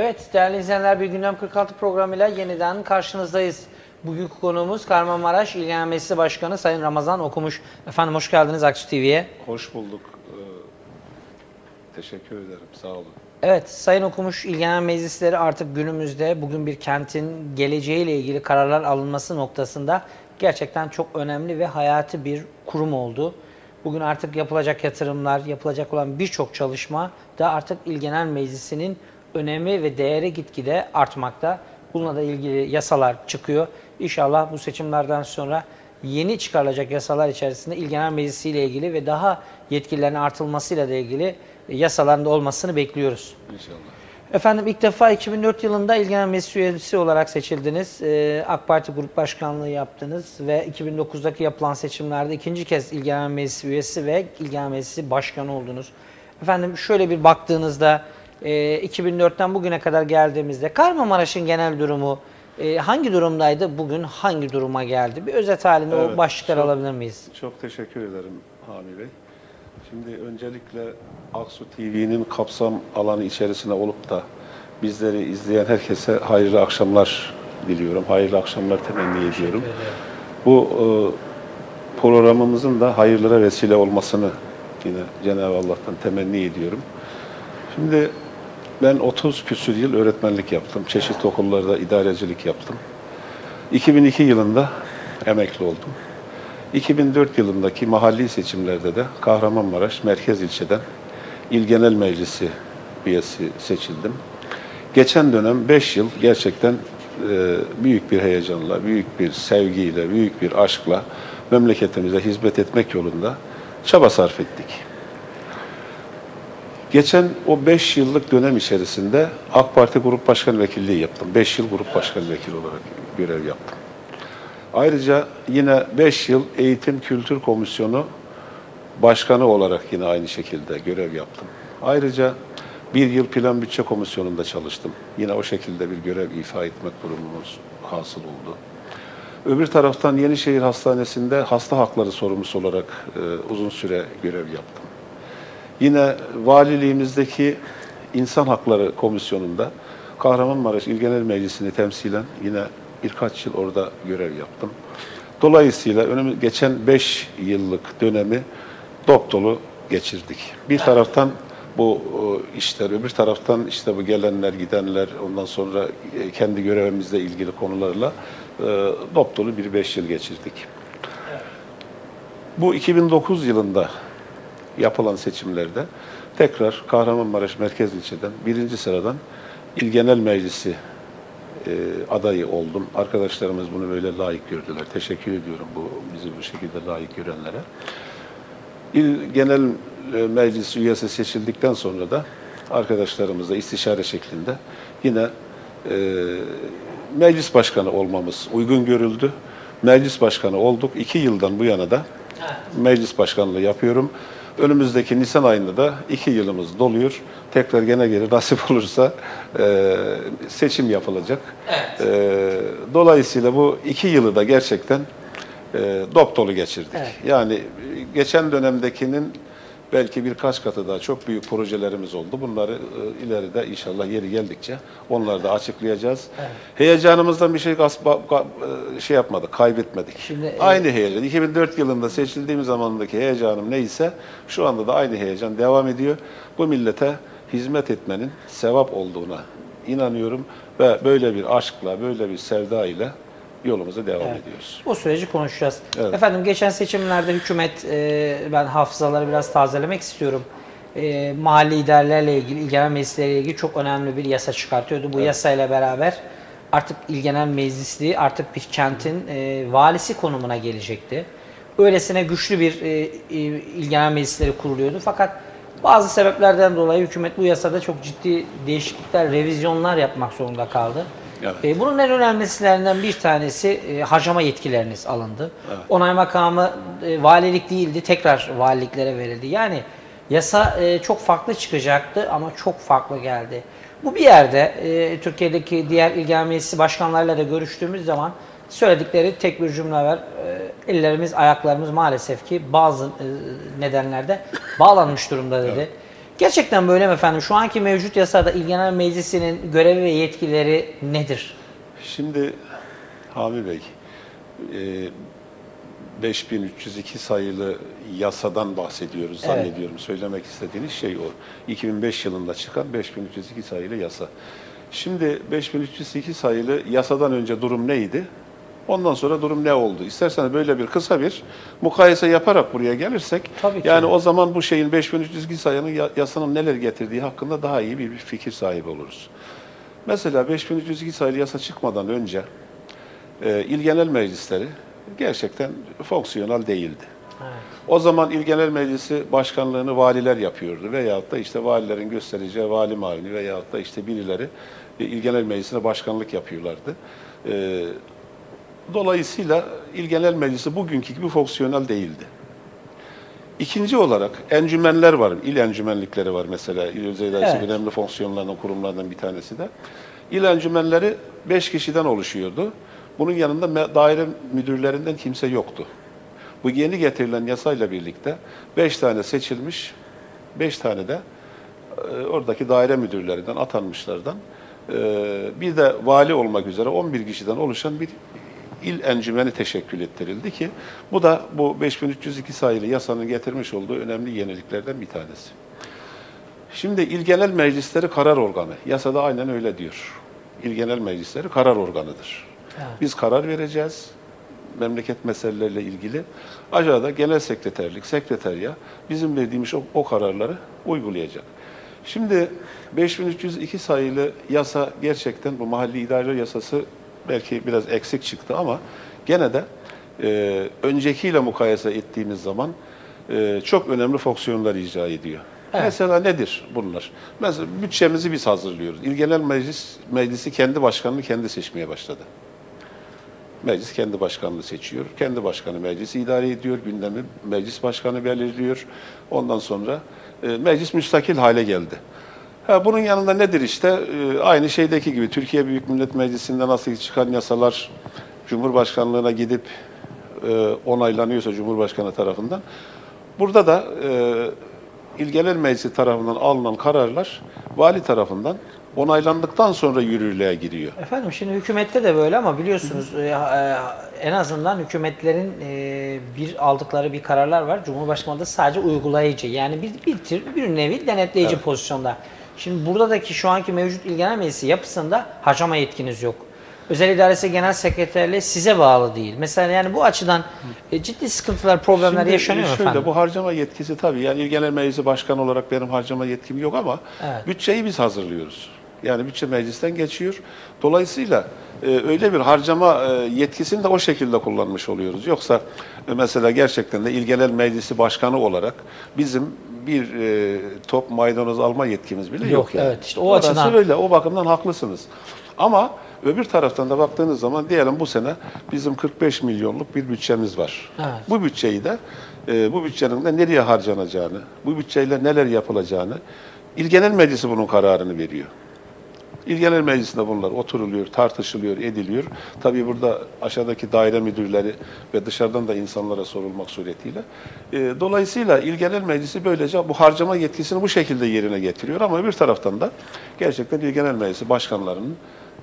Evet değerli izleyenler bir gündem 46 programıyla yeniden karşınızdayız. Bugünkü konuğumuz Kahramanmaraş İl Genel Meclisi Başkanı Sayın Ramazan Okumuş. Efendim hoş geldiniz Aksu TV'ye. Hoş bulduk. Ee, teşekkür ederim. Sağ olun. Evet Sayın Okumuş İl Genel Meclisleri artık günümüzde bugün bir kentin geleceğiyle ilgili kararlar alınması noktasında gerçekten çok önemli ve hayati bir kurum oldu. Bugün artık yapılacak yatırımlar, yapılacak olan birçok çalışma da artık İl Genel Meclisi'nin önemi ve değeri gitgide artmakta. Bununla da ilgili yasalar çıkıyor. İnşallah bu seçimlerden sonra yeni çıkarılacak yasalar içerisinde İl Genel Meclisi ile ilgili ve daha yetkilerin artılmasıyla da ilgili yasaların da olmasını bekliyoruz. İnşallah. Efendim ilk defa 2004 yılında İl Genel Meclis üyesi olarak seçildiniz. Ee, AK Parti Grup Başkanlığı yaptınız ve 2009'daki yapılan seçimlerde ikinci kez İl Genel Meclis üyesi ve İl Genel Meclisi Başkanı oldunuz. Efendim şöyle bir baktığınızda e, 2004'ten bugüne kadar geldiğimizde Kahramanmaraş'ın genel durumu e, hangi durumdaydı? Bugün hangi duruma geldi? Bir özet halinde o Evet, başlıkları çok- alabilir miyiz? Çok teşekkür ederim Hami Bey. Şimdi öncelikle Aksu TV'nin kapsam alanı içerisine olup da bizleri izleyen herkese hayırlı akşamlar diliyorum. Hayırlı akşamlar temenni ediyorum. Bu e, programımızın da hayırlara vesile olmasını yine Cenab-ı Allah'tan temenni ediyorum. Şimdi ben 30 küsür yıl öğretmenlik yaptım. Çeşitli okullarda idarecilik yaptım. 2002 yılında emekli oldum. 2004 yılındaki mahalli seçimlerde de Kahramanmaraş Merkez İlçeden İl Genel Meclisi üyesi seçildim. Geçen dönem 5 yıl gerçekten e, büyük bir heyecanla, büyük bir sevgiyle, büyük bir aşkla memleketimize hizmet etmek yolunda çaba sarf ettik. Geçen o 5 yıllık dönem içerisinde AK Parti Grup Başkan Vekilliği yaptım. 5 yıl Grup Başkan Vekili olarak görev yaptım. Ayrıca yine 5 yıl Eğitim Kültür Komisyonu Başkanı olarak yine aynı şekilde görev yaptım. Ayrıca bir yıl Plan Bütçe Komisyonu'nda çalıştım. Yine o şekilde bir görev ifa etmek durumumuz hasıl oldu. Öbür taraftan Yenişehir Hastanesi'nde hasta hakları sorumlusu olarak e, uzun süre görev yaptım. Yine valiliğimizdeki İnsan Hakları Komisyonu'nda Kahramanmaraş İl Genel Meclisi'ni temsilen yine birkaç yıl orada görev yaptım. Dolayısıyla önümüz geçen 5 yıllık dönemi dop dolu geçirdik. Bir taraftan bu e, işler, öbür taraftan işte bu gelenler, gidenler, ondan sonra e, kendi görevimizle ilgili konularla e, dop dolu bir 5 yıl geçirdik. Bu 2009 yılında yapılan seçimlerde tekrar Kahramanmaraş Merkez İlçeden birinci sıradan İl Genel Meclisi e, adayı oldum. Arkadaşlarımız bunu böyle layık gördüler. Teşekkür ediyorum bu bizi bu şekilde layık görenlere. İl Genel e, Meclis üyesi seçildikten sonra da arkadaşlarımızla istişare şeklinde yine e, meclis başkanı olmamız uygun görüldü. Meclis başkanı olduk. İki yıldan bu yana da meclis başkanlığı yapıyorum. Önümüzdeki Nisan ayında da iki yılımız doluyor. Tekrar gene geri nasip olursa e, seçim yapılacak. E, dolayısıyla bu iki yılı da gerçekten e, dop dolu geçirdik. Evet. Yani geçen dönemdekinin belki birkaç katı daha çok büyük projelerimiz oldu. Bunları e, ileride inşallah yeri geldikçe onları da açıklayacağız. Heyecanımızdan bir şey gas- ba- ga- e, şey yapmadık, kaybetmedik. Şimdi, e, aynı heyecan. 2004 yılında seçildiğim zamandaki heyecanım neyse şu anda da aynı heyecan devam ediyor. Bu millete hizmet etmenin sevap olduğuna inanıyorum ve böyle bir aşkla, böyle bir sevda ile yolumuza devam ediyoruz. O süreci konuşacağız. Evet. Efendim geçen seçimlerde hükümet, e, ben hafızaları biraz tazelemek istiyorum. E, mahalli idarelerle ilgili, il genel meclisleriyle ilgili çok önemli bir yasa çıkartıyordu. Bu yasayla beraber artık il genel meclisliği artık bir kentin e, valisi konumuna gelecekti. Öylesine güçlü bir e, e, il genel meclisleri kuruluyordu. Fakat bazı sebeplerden dolayı hükümet bu yasada çok ciddi değişiklikler, revizyonlar yapmak zorunda kaldı. Evet. E, bunun en önemlisinden bir tanesi e, harcama yetkileriniz alındı. Onay makamı e, valilik değildi, tekrar valiliklere verildi. Yani yasa çok farklı çıkacaktı ama çok farklı geldi. Bu bir yerde Türkiye'deki diğer il genel meclisi başkanlarıyla da görüştüğümüz zaman söyledikleri tek bir cümle var. Ellerimiz, ayaklarımız maalesef ki bazı nedenlerde bağlanmış durumda dedi. Gerçekten böyle mi efendim? Şu anki mevcut yasada İl Genel Meclisi'nin görevi ve yetkileri nedir? Şimdi Hami Bey, e, 5302 sayılı yasadan bahsediyoruz Evet. zannediyorum. Söylemek istediğiniz şey o. 2005 yılında çıkan 5302 sayılı yasa. Şimdi 5302 sayılı yasadan önce durum neydi? Ondan sonra durum ne oldu? İsterseniz böyle bir kısa bir mukayese yaparak buraya gelirsek, Tabii ki. yani o zaman bu şeyin 5302 sayının ya- yasanın neler getirdiği hakkında daha iyi bir, fikir sahibi oluruz. Mesela 5302 sayılı yasa çıkmadan önce e, il genel meclisleri gerçekten fonksiyonel değildi. Evet. O zaman il genel meclisi başkanlığını valiler yapıyordu veyahut da işte valilerin göstereceği vali mavini veyahut da işte birileri e, il genel meclisine başkanlık yapıyorlardı. E, dolayısıyla il genel meclisi bugünkü gibi fonksiyonel değildi. İkinci olarak encümenler var, il encümenlikleri var mesela. İl Özel İdaresi Evet. önemli fonksiyonlarından, kurumlardan bir tanesi de. İl encümenleri beş kişiden oluşuyordu. Bunun yanında daire müdürlerinden kimse yoktu. Bu yeni getirilen yasayla birlikte beş tane seçilmiş, beş tane de e, oradaki daire müdürlerinden, atanmışlardan e, bir de vali olmak üzere 11 kişiden oluşan bir il encümeni teşekkül ettirildi ki bu da bu 5302 sayılı yasanın getirmiş olduğu önemli yeniliklerden bir tanesi. Şimdi il genel meclisleri karar organı. Yasada aynen öyle diyor. İl genel meclisleri karar organıdır. Evet. Biz karar vereceğiz memleket meseleleriyle ilgili. Aşağıda genel sekreterlik, sekreterya bizim verdiğimiz o, o kararları uygulayacak. Şimdi 5302 sayılı yasa gerçekten bu mahalli idare yasası belki biraz eksik çıktı ama gene de e, öncekiyle mukayese ettiğimiz zaman e, çok önemli fonksiyonlar icra ediyor. Evet. Mesela nedir bunlar? Mesela bütçemizi biz hazırlıyoruz. İl Genel Meclis Meclisi kendi başkanını kendi seçmeye başladı. Meclis kendi başkanını seçiyor. Kendi başkanı meclisi idare ediyor. Gündemi meclis başkanı belirliyor. Ondan sonra e, meclis müstakil hale geldi. Bunun yanında nedir işte? E, aynı şeydeki gibi Türkiye Büyük Millet Meclisi'nde nasıl çıkan yasalar Cumhurbaşkanlığına gidip e, onaylanıyorsa Cumhurbaşkanı tarafından. Burada da e, İl Genel Meclisi tarafından alınan kararlar vali tarafından onaylandıktan sonra yürürlüğe giriyor. Efendim şimdi hükümette de böyle ama biliyorsunuz e, en azından hükümetlerin e, bir aldıkları bir kararlar var. Cumhurbaşkanı da sadece uygulayıcı yani bir bir, tür, bir nevi denetleyici pozisyonda. Şimdi buradaki şu anki mevcut İl Genel Meclisi yapısında harcama yetkiniz yok. Özel İdaresi Genel Sekreterliği size bağlı değil. Mesela yani bu açıdan e, ciddi sıkıntılar, problemler Şimdi yaşanıyor şöyle, efendim? Bu harcama yetkisi tabii yani İl Genel Meclisi Başkanı olarak benim harcama yetkim yok ama Evet. bütçeyi biz hazırlıyoruz. Yani bütçe meclisten geçiyor. Dolayısıyla e, öyle bir harcama e, yetkisini de o şekilde kullanmış oluyoruz. Yoksa e, mesela gerçekten de İl Genel Meclisi Başkanı olarak bizim bir e, top maydanoz alma yetkimiz bile yok. Yok, yani. evet, işte o Orası açıdan- öyle. O bakımdan haklısınız. Ama öbür taraftan da baktığınız zaman diyelim bu sene bizim 45 milyonluk bir bütçemiz var. Evet. Bu bütçeyi de e, bu bütçenin de nereye harcanacağını, bu bütçeyle neler yapılacağını İl Genel Meclisi bunun kararını veriyor. İl Genel Meclisi'nde bunlar oturuluyor, tartışılıyor, ediliyor. Tabii burada aşağıdaki daire müdürleri ve dışarıdan da insanlara sorulmak suretiyle. E, dolayısıyla İl Genel Meclisi böylece bu harcama yetkisini bu şekilde yerine getiriyor. Ama bir taraftan da gerçekten İl Genel Meclisi başkanlarının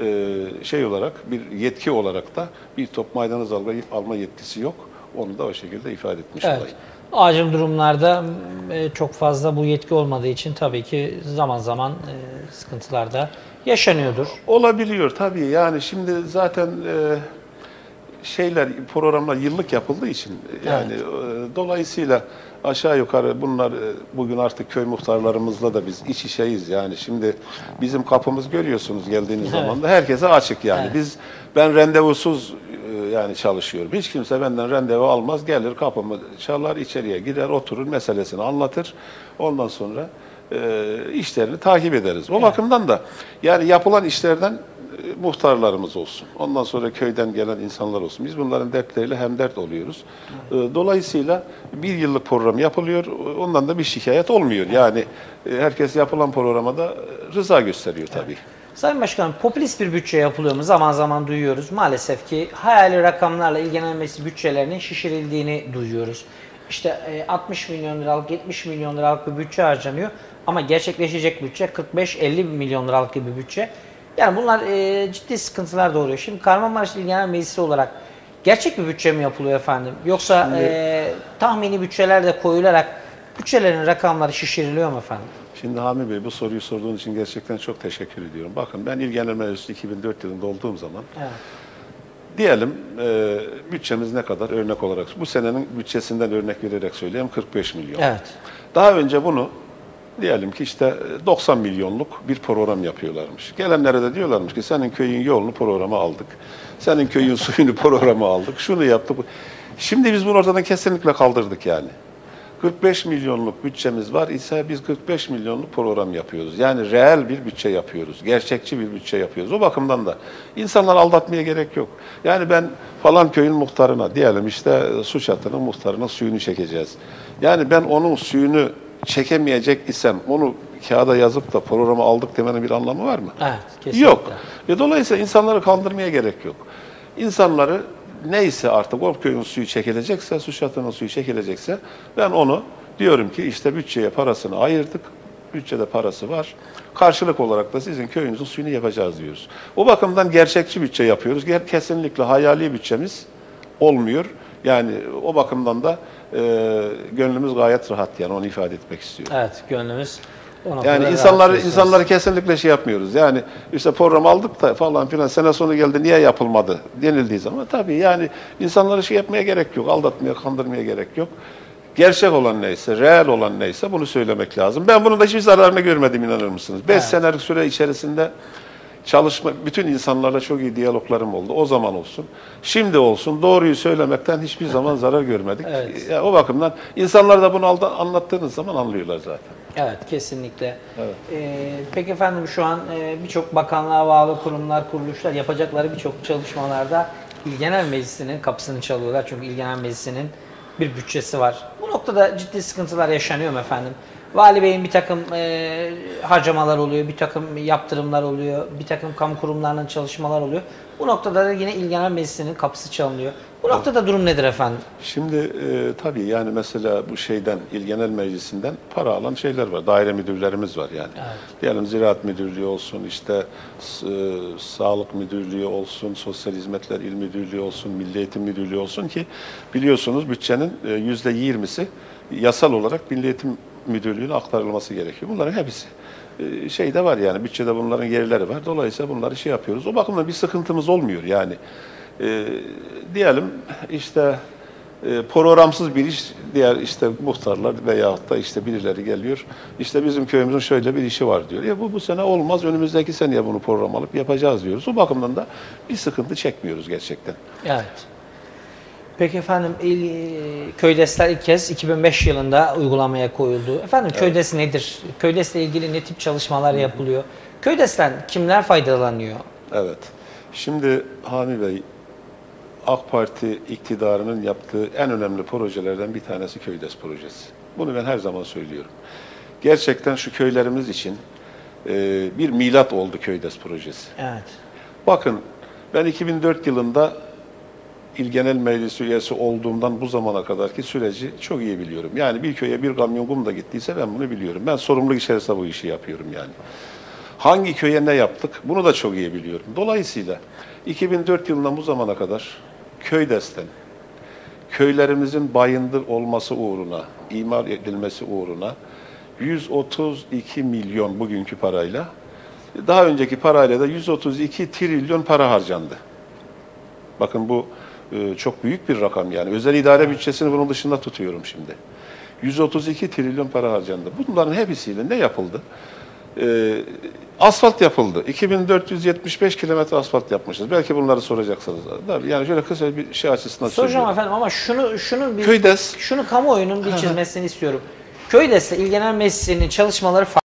e, şey olarak bir yetki olarak da bir top maydanoz alma, alma yetkisi yok. Onu da o şekilde ifade etmiş olayım. Evet. Acil durumlarda e, çok fazla bu yetki olmadığı için tabii ki zaman zaman e, sıkıntılar da yaşanıyordur. Olabiliyor tabii. Yani şimdi zaten e, şeyler, programlar yıllık yapıldığı için yani e, dolayısıyla aşağı yukarı bunlar bugün artık köy muhtarlarımızla da biz iç içeyiz yani. Şimdi bizim kapımız görüyorsunuz geldiğiniz Evet. zaman da herkese açık yani. Evet. Biz ben randevusuz yani çalışıyorum. Hiç kimse benden randevu almaz. Gelir kapımı çalar, içeriye gider, oturur, meselesini anlatır. Ondan sonra e, işlerini takip ederiz. O bakımdan da yani yapılan işlerden e, muhtarlarımız olsun. Ondan sonra köyden gelen insanlar olsun. Biz bunların dertleriyle hem dert oluyoruz. E, Dolayısıyla bir yıllık program yapılıyor. Ondan da bir şikayet olmuyor. Yani e, herkes yapılan programa da e, rıza gösteriyor tabii. Sayın Başkanım popülist bir bütçe yapılıyor mu? Zaman zaman duyuyoruz. Maalesef ki hayali rakamlarla ilgilenen meclis bütçelerinin şişirildiğini duyuyoruz. işte e, 60 milyon liralık, 70 milyon liralık bir bütçe harcanıyor. Ama gerçekleşecek bütçe 45-50 milyon liralık gibi bir bütçe. Yani bunlar e, ciddi sıkıntılar doğuruyor. Şimdi Kahramanmaraş İl Genel Meclisi olarak gerçek bir bütçe mi yapılıyor efendim? Yoksa Şimdi- e, tahmini bütçeler de koyularak bütçelerin rakamları şişiriliyor mu efendim? Şimdi Hami Bey bu soruyu sorduğun için gerçekten çok teşekkür ediyorum. Bakın ben İl Genel Meclisi 2004 yılında olduğum zaman Evet. diyelim e, bütçemiz ne kadar örnek olarak bu senenin bütçesinden örnek vererek söyleyeyim 45 milyon. Evet. Daha önce bunu diyelim ki işte 90 milyonluk bir program yapıyorlarmış. Gelenlere de diyorlarmış ki senin köyün yolunu programa aldık. Senin köyün suyunu programa aldık. Şunu yaptık. Şimdi biz bunu ortadan kesinlikle kaldırdık yani. 45 milyonluk bütçemiz var ise biz 45 milyonluk program yapıyoruz. Yani reel bir bütçe yapıyoruz. Gerçekçi bir bütçe yapıyoruz. O bakımdan da insanları aldatmaya gerek yok. Yani ben falan köyün muhtarına diyelim işte su çatının muhtarına suyunu çekeceğiz. Yani ben onun suyunu çekemeyecek isem onu kağıda yazıp da programa aldık demenin bir anlamı var mı? Evet. Kesinlikle. Yok. Ve dolayısıyla insanları kandırmaya gerek yok. İnsanları neyse artık o köyün suyu çekilecekse, su çatının suyu çekilecekse ben onu diyorum ki işte bütçeye parasını ayırdık. Bütçede parası var. Karşılık olarak da sizin köyünüzün suyunu yapacağız diyoruz. O bakımdan gerçekçi bütçe yapıyoruz. Kesinlikle hayali bütçemiz olmuyor. Yani o bakımdan da e, gönlümüz gayet rahat yani onu ifade etmek istiyorum. Evet. Gönlümüz Yani insanları insanları kesinlikle şey yapmıyoruz. Yani işte program aldık da falan filan sene sonu geldi niye yapılmadı denildiği zaman tabii yani insanları şey yapmaya gerek yok. Aldatmaya, kandırmaya gerek yok. Gerçek olan neyse, reel olan neyse bunu söylemek lazım. Ben bunun da hiçbir zararını görmedim inanır mısınız? 5 Evet. senelik süre içerisinde çalışma, bütün insanlarla çok iyi diyaloglarım oldu. O zaman olsun. Şimdi olsun. Doğruyu söylemekten hiçbir zaman zarar görmedik. Evet. Ya, o bakımdan insanlar da bunu alda- anlattığınız zaman anlıyorlar zaten. Evet kesinlikle. Evet. Ee, peki efendim şu an e, birçok bakanlığa bağlı kurumlar, kuruluşlar yapacakları birçok çalışmalarda İl Genel Meclisi'nin kapısını çalıyorlar. Çünkü İl Genel Meclisi'nin bir bütçesi var. Bu noktada ciddi sıkıntılar yaşanıyor mu efendim? Vali Bey'in bir takım e, harcamalar oluyor, bir takım yaptırımlar oluyor, bir takım kamu kurumlarının çalışmalar oluyor. Bu noktada da yine İl Genel Meclisi'nin kapısı çalınıyor. Bu noktada durum nedir efendim? Şimdi e, tabii yani mesela bu şeyden İl Genel Meclisi'nden para alan şeyler var. Daire müdürlerimiz var yani. Evet. Diyelim Ziraat Müdürlüğü olsun, işte e, Sağlık Müdürlüğü olsun, Sosyal Hizmetler İl Müdürlüğü olsun, Milli Eğitim Müdürlüğü olsun ki biliyorsunuz bütçenin e, yüzde yirmisi yasal olarak Milli Eğitim Müdürlüğü'ne aktarılması gerekiyor. Bunların hepsi e, şeyde var yani bütçede bunların yerleri var. Dolayısıyla bunları şey yapıyoruz. O bakımdan bir sıkıntımız olmuyor yani. E, diyelim işte e, programsız bir iş diğer işte muhtarlar veyahut da işte birileri geliyor. İşte bizim köyümüzün şöyle bir işi var diyor. Ya bu bu sene olmaz. Önümüzdeki seneye bunu program alıp yapacağız diyoruz. O bakımdan da bir sıkıntı çekmiyoruz gerçekten. Evet. Peki efendim il, Köydesler ilk kez 2005 yılında uygulamaya koyuldu. Efendim Köydes nedir? Köydesle ilgili ne tip çalışmalar yapılıyor? Köydes'ten kimler faydalanıyor? Evet. Şimdi Hami Bey AK Parti iktidarının yaptığı en önemli projelerden bir tanesi Köydes projesi. Bunu ben her zaman söylüyorum. Gerçekten şu köylerimiz için e, bir milat oldu Köydes projesi. Evet. Bakın ben 2004 yılında İl Genel Meclisi üyesi olduğumdan bu zamana kadarki süreci çok iyi biliyorum. Yani bir köye bir kamyon kum da gittiyse ben bunu biliyorum. Ben sorumluluk içerisinde bu işi yapıyorum yani. Hangi köye ne yaptık bunu da çok iyi biliyorum. Dolayısıyla 2004 yılından bu zamana kadar köydesten köylerimizin bayındır olması uğruna, imar edilmesi uğruna 132 milyon bugünkü parayla daha önceki parayla da 132 trilyon para harcandı. Bakın bu e, çok büyük bir rakam yani. Özel idare bütçesini bunun dışında tutuyorum şimdi. 132 trilyon para harcandı. Bunların hepsiyle ne yapıldı? E, asfalt yapıldı. 2475 kilometre asfalt yapmışız. Belki bunları soracaksınız. Yani şöyle kısa bir şey açısından Soracağım söylüyorum. efendim ama şunu şunu bir Köydes şunu kamuoyunun bir çizmesini istiyorum. Köydes'le İl Genel Meclisi'nin çalışmaları